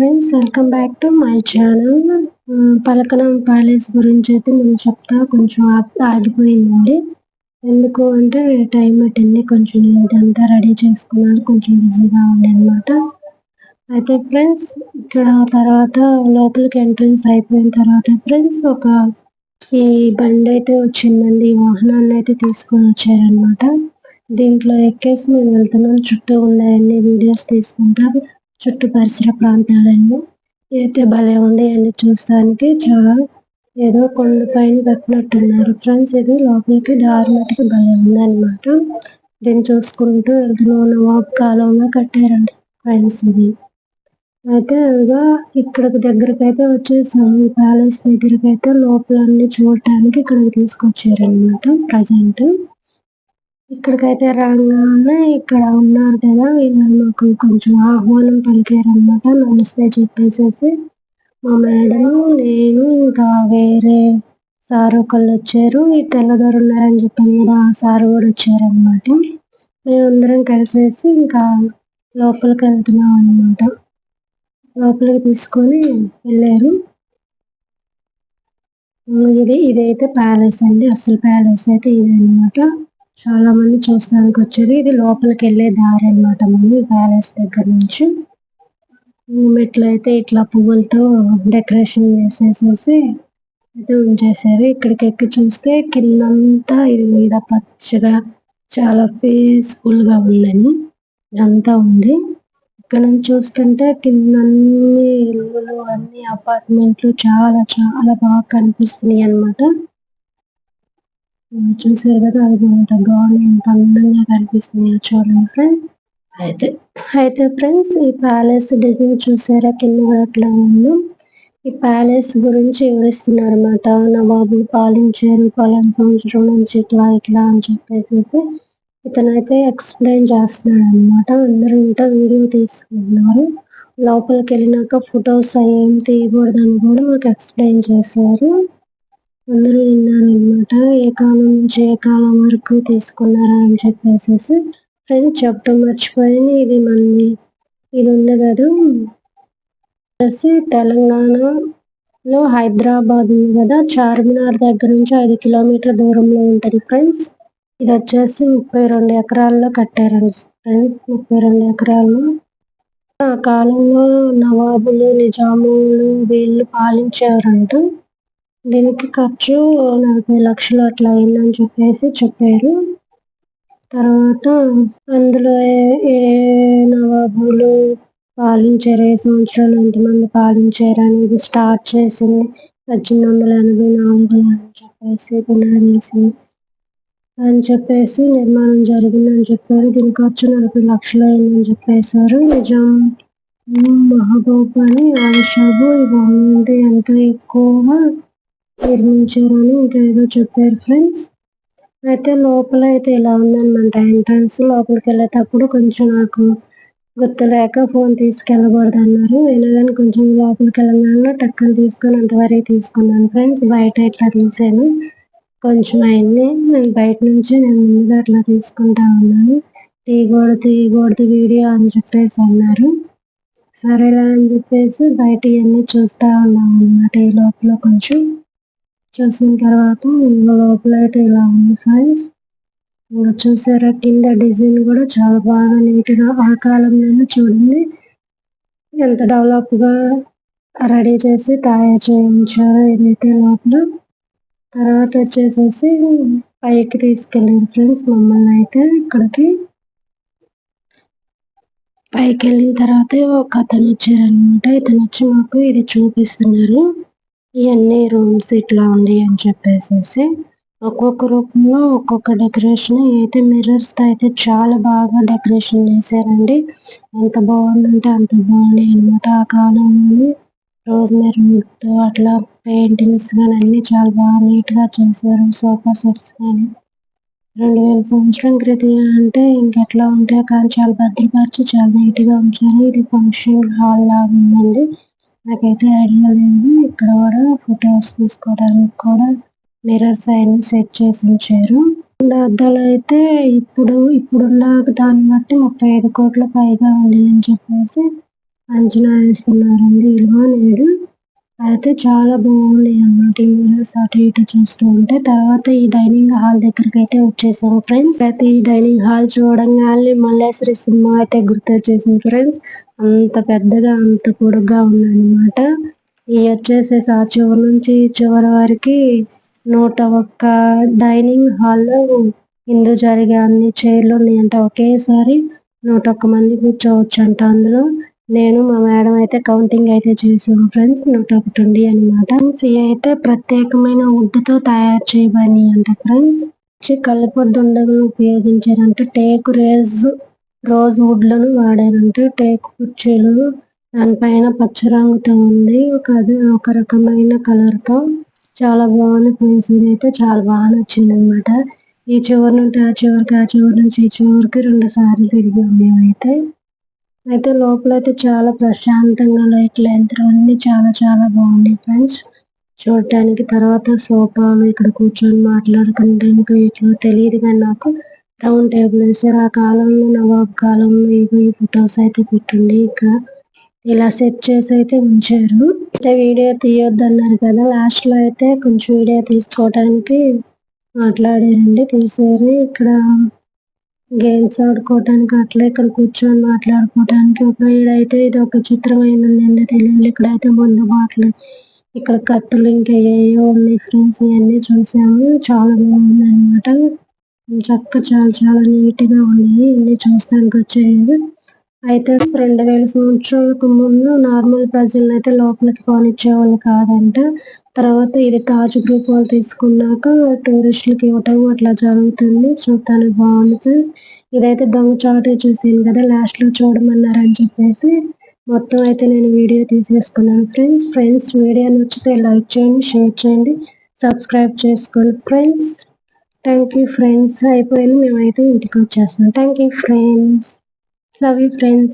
Friends welcome back to my channel Falaknuma palace గురించి అయితే నేను చెప్తా కొంచెం ఆగిపోయిందండి. ఎందుకు అంటే టైం అట్టింది కొంచెం ఇదంతా రెడీ చేసుకున్నాను కొంచెం బిజీగా ఉంది అనమాట అయితే ఫ్రెండ్స్ ఇక్కడ తర్వాత లోపలికి ఎంట్రన్స్ అయిపోయిన తర్వాత ఫ్రెండ్స్ ఒక ఈ బండి అయితే వచ్చిందండి ఈ వాహనాన్ని అయితే తీసుకొని వచ్చారనమాట దీంట్లో ఎక్కేసి మేము వెళ్తున్నాం చుట్టూ ఉన్నాయన్ని వీడియోస్ తీసుకుంటాం చుట్టూ పరిసర ప్రాంతాలన్నీ అయితే భలే ఉండేయండి చూస్తానికి. చాలా ఏదో కొండ పైన పెట్టినట్టున్నారు ఫ్రెండ్స్ ఇది లోపలికి దారి మటుకు భలే ఉందన్నమాట. దీన్ని చూసుకుంటూ వెళ్తున్నాం వాక్ కాలంలో కట్టారండి ఫ్రెండ్స్ ఇది. అయితే ఇదిగా ఇక్కడికి దగ్గరకు అయితే వచ్చేసాము ఈ ప్యాలెస్ దగ్గరికి అయితే లోపలన్నీ చూడటానికి ఇక్కడికి తీసుకొచ్చారనమాట ప్రజెంట్. ఇక్కడికైతే రాగానే ఇక్కడ ఉన్నారు కదా వీళ్ళు మాకు కొంచెం ఆహ్వానం పలికారనమాట నమస్తే చెప్పేసేసి. మా మేడం నేను ఇంకా వేరే సార్ ఒకళ్ళు వచ్చారు ఈ తెల్లదొర ఉన్నారని చెప్పాను కదా ఆ సార్ కూడా వచ్చారనమాట మేమందరం కలిసేసి ఇంకా లోపలికి వెళ్తున్నాం అనమాట లోపలికి తీసుకొని వెళ్ళారు. ఇది ఇదైతే ప్యాలెస్ అండి అసలు ప్యాలెస్ అయితే ఇది అనమాట చాలా మంది చూస్తానికి వచ్చారు. ఇది లోపలికి వెళ్ళే దారి అనమాట మనం ప్యాలెస్ దగ్గర నుంచి. మెట్లు అయితే ఇట్లా పువ్వులతో డెకరేషన్ చేసేసేసి అయితే ఉంచేసారు ఇక్కడికి ఎక్కి చూస్తే కిందంతా ఇది మీద పచ్చగా చాలా పీస్ఫుల్గా ఉందని ఇదంతా ఉంది. ఇక్కడ నుంచి చూస్తుంటే కింద అన్ని ఇల్లులు అన్ని అపార్ట్మెంట్లు చాలా చాలా బాగా కనిపిస్తున్నాయి అన్నమాట చూసారు కదా అది ఎంత బాగుంది ఎంత అందంగా కనిపిస్తుంది చూడండి ఫ్రెండ్స్ అయితే అయితే ఫ్రెండ్స్ ఈ ప్యాలెస్ డిజైన్ చూసారా? కింద అట్లా ఉంది. ఈ ప్యాలెస్ గురించి వివరిస్తున్నారు అనమాట నవాబు పాలించారు పలానా సంవత్సరం నుంచి ఇట్లా ఇట్లా అని చెప్పేసి ఇతనైతే ఎక్స్ప్లెయిన్ చేస్తున్నాడు అనమాట అందరూ ఇంట వీడియో తీసుకుంటున్నారు. లోపలికి వెళ్ళినాక ఫొటోస్ ఏం తీయకూడదని కూడా మాకు ఎక్స్ప్లెయిన్ చేశారు. అందరూ విన్నారనమాట ఏ కాలం నుంచి ఏ కాలం వరకు తీసుకున్నారా అని చెప్పేసి ఫ్రెండ్స్ చెప్పడం మర్చిపోయాను. ఇది మంది ఇది ఉంది కదా. వచ్చేసి తెలంగాణలో హైదరాబాద్ ఉంది కదా. చార్మినార్ దగ్గర నుంచి ఐదు కిలోమీటర్ దూరంలో ఉంటుంది ఫ్రెండ్స్. ఇది వచ్చేసి ముప్పై రెండు ఎకరాల్లో కట్టారండి ఫ్రెండ్స్. ముప్పై రెండు ఎకరాల్లో. ఆ కాలంలో నవాబులు నిజాములు వీళ్ళు పాలించేవారంట దీనికి ఖర్చు నలభై లక్షలు అట్లా అయిందని చెప్పేసి చెప్పారు. తర్వాత అందులో ఏ నవాబులు పాలించారు ఏ సంవత్సరాలు ఎంతమంది పాలించారు అనేది స్టార్ట్ చేసింది. పద్దెనిమిది వందల ఎనభై నాలుగులో అని చెప్పేసి పునాదేసి అని చెప్పేసి నిర్మాణం జరిగిందని చెప్పారు. దీని ఖర్చు నలభై లక్షలు అయిందని చెప్పేశారు. నిజాం. మహబూబ్ అని ఆయిషాబు ఇవన్నీ ఎంతో ఎక్కువగా నిర్మించారని ఇంకా ఏదో చెప్పారు ఫ్రెండ్స్ అయితే లోపల అయితే ఇలా ఉందన్నమాట? ఎంట్రన్స్ లోపలికి వెళ్ళేటప్పుడు కొంచెం నాకు గుర్తులేక ఫోన్ తీసుకెళ్ళకూడదు అన్నారు అయినా కానీ కొంచెం లోపలికి వెళ్ళగానే టక్కన తీసుకొని అంతవరకు తీసుకున్నాను ఫ్రెండ్స్ బయట ఇట్లా తీసాను? కొంచెం అయింది. నేను బయట నుంచి నేను ముందుగా అట్లా తీసుకుంటా ఉన్నాను. తీయకూడదు తీయకూడదు వీడియో అని చెప్పేసి అన్నారు. సరేలా అని చెప్పేసి బయట ఇవన్నీ చూస్తూ ఉన్నాం అన్నమాట ఈ లోపల కొంచెం. చూసిన తర్వాత లోపల అయితే ఇలా ఉంది ఫ్రెండ్స్ ఇంకా చూసారా కింద డిజైన్ కూడా చాలా బాగా నీట్గా ఆ కాలంలోనే చూడండి. ఎంత డెవలప్గా రెడీ చేసి తయారు చేయించారు ఏదైతే లోపల. తర్వాత వచ్చేసేసి పైకి తీసుకెళ్ళారు ఫ్రెండ్స్ మమ్మల్ని అయితే ఇక్కడికి. పైకి వెళ్ళిన తర్వాత ఒక అతను వచ్చారనమాట ఇతను వచ్చి మాకు ఇది చూపిస్తున్నారు. ఇవన్నీ రూమ్స్ ఇట్లా ఉంది అని చెప్పేసి ఒక్కొక్క రూపంలో ఒక్కొక్క డెకరేషన్. అయితే మిర్రర్స్తో అయితే చాలా బాగా డెకరేషన్ చేశారండి. ఎంత బాగుందంటే అంత బాగుంది అనమాట ఆ కాలంలో రోజ్ మెరూన్తో అట్లా పెయింటింగ్స్ కానీ అన్ని చాలా బాగా నీట్గా చేశారు. సోఫా సెట్స్ కానీ రెండు వేల సంవత్సరం క్రితం అంటే ఇంకెట్లా ఉంటాయో కానీ చాలా భద్రపరిచి చాలా నీట్గా ఉంచారు. ఇది ఫంక్షన్ హాల్ లాగా ఉందండి. నాకైతే ఐడియా లేదు. ఇక్కడ కూడా ఫొటోస్ తీసుకోవడానికి కూడా మిర్రర్స్ అవన్నీ సెట్ చేసి ఉంచారు. అద్దాలు అయితే ఇప్పుడు ఇప్పుడున్న దాన్ని బట్టి ముప్పై ఐదు కోట్ల పైగా ఉంది అని చెప్పేసి అంచనా వేస్తున్నారండి. ఇల్వా నేడు అయితే చాలా బాగుంది అన్నమాట వీడియోస్ అటు ఇటు చూస్తూ ఉంటే. తర్వాత ఈ డైనింగ్ హాల్ దగ్గరికి అయితే వచ్చేసాం ఫ్రెండ్స్. అయితే ఈ డైనింగ్ హాల్ చూడంగానే మల్లేశ్వరి సినిమా అయితే గుర్తొచ్చేసింది ఫ్రెండ్స్. అంత పెద్దగా అంత పొడుగ్గా ఉందన్నమాట. ఈ వచ్చేసి ఆ చివరి నుంచి చివరి వరకు నూట ఒక్క డైనింగ్ హాల్లో ఇందు జరిగే అన్ని చైర్లు ఉన్నాయంట ఒకేసారి నూట ఒక్క మంది కూర్చోవచ్చు అంట అందులో. నేను మా మేడం అయితే కౌంటింగ్ అయితే చేసాము ఫ్రెండ్స్ నూట ఒకటి ఉంది అనమాట ఇవి అయితే ప్రత్యేకమైన వుడ్తో తయారు చేయబడి అంట ఫ్రెండ్స్ కలిపొద్దుండలు ఉపయోగించారంటే. టేకు రేజ్ రోజ్ వుడ్లను వాడారంటే. టేకు కుర్చీలు దానిపైన పచ్చ రంగుతో ఉంది. ఒక ఒక రకమైన కలర్తో చాలా బాగుంది ఫ్రెండ్స్ ఇదైతే చాలా బాగా నచ్చింది అనమాట ఈ చివరి నుండి ఆ చివరికి ఆ చివరి నుంచి ఈ చివరికి రెండు సార్లు తిరిగి ఉన్నాయి అయితే లోపల అయితే చాలా ప్రశాంతంగా లైట్లు యంత్రం అన్ని చాలా చాలా బాగుంది ఫ్రెండ్స్. చూడటానికి తర్వాత సోఫాలు ఇక్కడ కూర్చొని మాట్లాడుకుంటే ఇంకా ఇట్లా తెలియదు కానీ నాకు రౌండ్ టేబుల్ వేసారు ఆ కాలంలో నవాబ్ కాలంలో ఇవి ఫొటోస్ అయితే పెట్టండి. ఇక్కడ ఇలా సెట్ చేసి అయితే ఉంచారు. అయితే వీడియో తీయొద్దు అన్నారు కదా. లాస్ట్లో అయితే కొంచెం వీడియో తీసుకోవడానికి మాట్లాడారండి. తీసారు ఇక్కడ గేమ్స్ ఆడుకోవటానికి అట్లా ఇక్కడ కూర్చొని మాట్లాడుకోవటానికి ఒక అయితే ఇది ఒక చిత్రం అయిందండి తెలియదు. ఇక్కడైతే ముందు బాటలు ఇక్కడ కత్తులు ఇంకా ఏవో ఉన్నాయి ఫ్రెండ్స్ ఇవన్నీ చూసాము. చాలా బాగుంది అనమాట చక్క చాలా చాలా నీట్గా ఉన్నాయి. ఇన్ని చూస్తానికి వచ్చాయి అయితే రెండు వేల సంవత్సరాలకు ముందు నార్మల్ ప్రజలను అయితే లోపలికి పోనిచ్చేవాళ్ళు కాదంట. తర్వాత ఇది తాజ్ గ్రూప్ వాళ్ళు తీసుకున్నాక టూరిస్టులకి ఇవ్వటం అట్లా జరుగుతుంది. చూడటానికి బాగుంది. ఇదైతే దొంగ చాటే చూసాను కదా లాస్ట్లో చూడమన్నారని చెప్పేసి మొత్తం అయితే నేను వీడియో తీసేసుకున్నాను ఫ్రెండ్స్. ఫ్రెండ్స్ వీడియో నచ్చితే లైక్ చేయండి షేర్ చేయండి సబ్స్క్రైబ్ చేసుకోండి ఫ్రెండ్స్. Thank you friends. అయిపోయింది. మేమైతే ఇంటికి వచ్చేస్తాం. Thank you friends. Love you friends.